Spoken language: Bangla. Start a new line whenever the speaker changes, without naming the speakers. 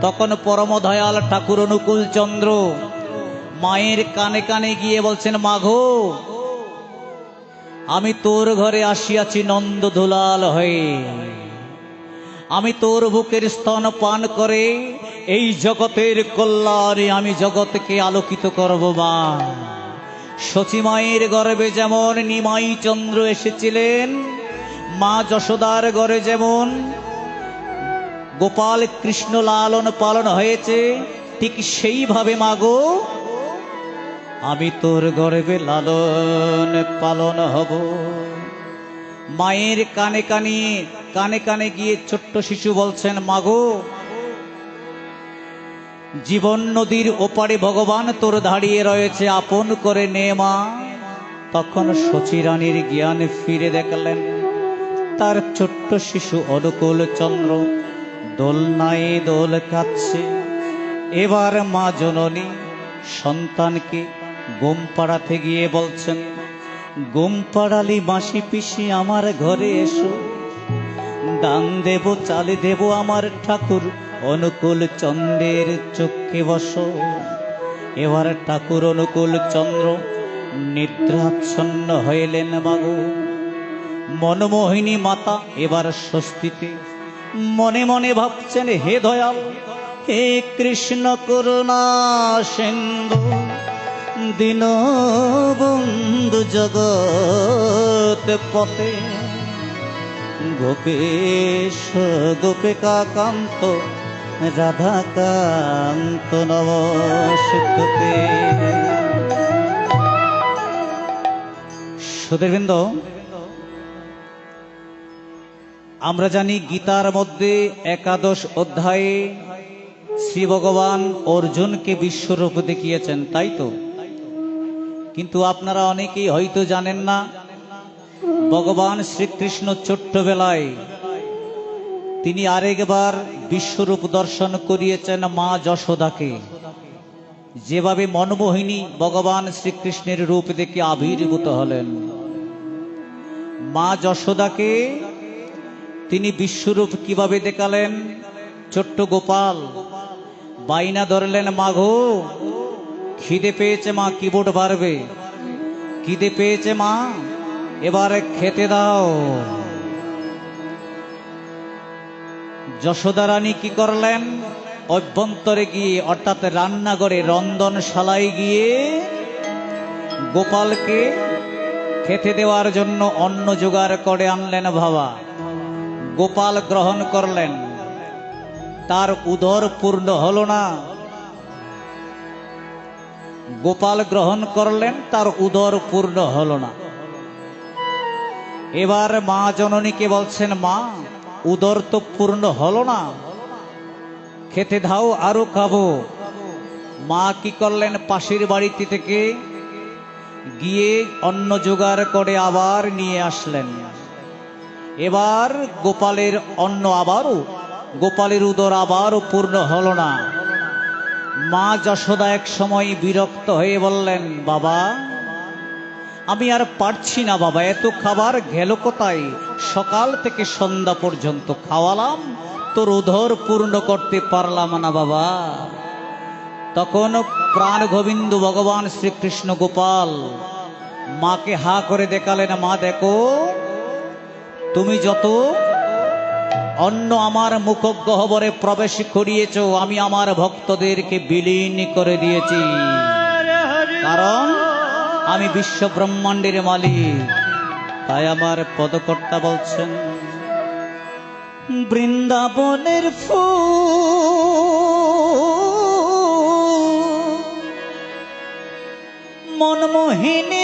তখন পরম দয়াল ঠাকুর অনুকূল চন্দ্র মায়ের কানে কানে গিয়ে বলছেন মাঘো আমি তোর ঘরে আসিয়াছি নন্দ দুলাল হয়ে। আমি তোর বুকের স্তন পান করে এই জগতের কল্যাণে আমি জগৎকে আলোকিত করব, মা। সচিমায়ের গর্বে যেমন নিমাই চন্দ্র এসেছিলেন, মা যশোদার ঘরে যেমন গোপাল কৃষ্ণ লালন পালন হয়েছে, ঠিক সেইভাবে মাগো। আমি তোর গর্বে লালন পালন হব। মায়ের কানে কানে কানে কানে গিয়ে ছোট্ট শিশু বলছেন, মাগো, জীবন নদীর ওপারে ভগবান তোর দাঁড়িয়ে রয়েছে, আপন করে নে মা। তখন সচিরানীর জ্ঞান ফিরে দেখলেন, তার ছোট্ট শিশু অনুকূল চন্দ্র দোলনায় দোল কাচ্ছে এবার মা জননী সন্তানকে গোম পাড়াতে গিয়ে বলছেন, গোম পাড়ালি মাসি পিসি আমার ঘরে এসো। দান দেব, চালে দেব আমার ঠাকুর, অনুকূল চন্দ্রের চক্ষে বস। এবার ঠাকুর অনুকূল চন্দ্র নিদ্রাচ্ছন্ন হইলেন মাগো মনমোহিনী মাতা এবার স্বস্তিতে মনে মনে ভাবছেন, হে দয়াল, হে কৃষ্ণ করুণা সিন্ধু দিন বন্ধু জগৎ পথে, গোপেশ গোপিকা কান্ত রাধাকান্ত নমস্তুতে। সুধীরবৃন্দ আমরা জানি গীতার মধ্যে একাদশ অধ্যায়ে শ্রী ভগবান অর্জুনকে বিশ্বরূপ দেখিয়েছেন, তাই তো? কিন্তু আপনারা অনেকেই হয়তো জানেন না, ভগবান শ্রীকৃষ্ণ ছোট্টবেলায় তিনি আরেকবার বিশ্বরূপ দর্শন করিয়েছেন মা যশোদাকে। যেভাবে মনমোহিনী ভগবান শ্রীকৃষ্ণের রূপ দেখে আবির্ভূত হলেন। মা যশোদাকে তিনি বিশ্বরূপ কীভাবে দেখালেন? ছোট্ট গোপাল, বাইনা ধরলেন মাঘো খিদে পেয়েছে মা, কিবোর্ড বাড়বে। খিদে পেয়েছে মা, এবারে খেতে দাও। যশোদা রানী কি করলেন? অভ্যন্তরে গিয়ে, অর্থাৎ রান্নাঘরে রন্ধনশালায় গিয়ে গোপালকে খেতে দেওয়ার জন্য অন্ন জোগাড় করে আনলেন বাবা। গোপাল গ্রহণ করলেন। তার উদর পূর্ণ হল না। গোপাল গ্রহণ করলেন, তার উদর পূর্ণ হল না। এবার মা জননীকে বলছেন, মা, উদর তো পূর্ণ হলো না। খেতে দাও, আরও খাব। মা কি করলেন, পাশের বাড়িতে থেকে গিয়ে অন্ন জোগাড় করে আবার নিয়ে আসলেন। এবার গোপালের অন্ন আবারও, গোপালের উদর আবারও পূর্ণ হলো না। মা যশোদা এক সময় বিরক্ত হয়ে বললেন, বাবা, আমি আর পারছি না বাবা, এত খাবার গেল কোথায়? সকাল থেকে সন্ধ্যা পর্যন্ত খাওয়ালাম, তোর উদর পূর্ণ করতে পারলাম না বাবা। তখন প্রাণ গোবিন্দ ভগবান শ্রীকৃষ্ণ গোপাল মাকে হা করে দেখালেন, মা, দেখো তুমি যত অন্য আমার মুখগহবরে প্রবেশ করিয়েছ, আমি আমার ভক্তদেরকে বিলীন করে দিয়েছি। কারণ আমি বিশ্ব ব্রহ্মাণ্ডের মালিক। তাই আমার পদকর্তা বলছেন, বৃন্দাবনের ফুল মনমোহিনীর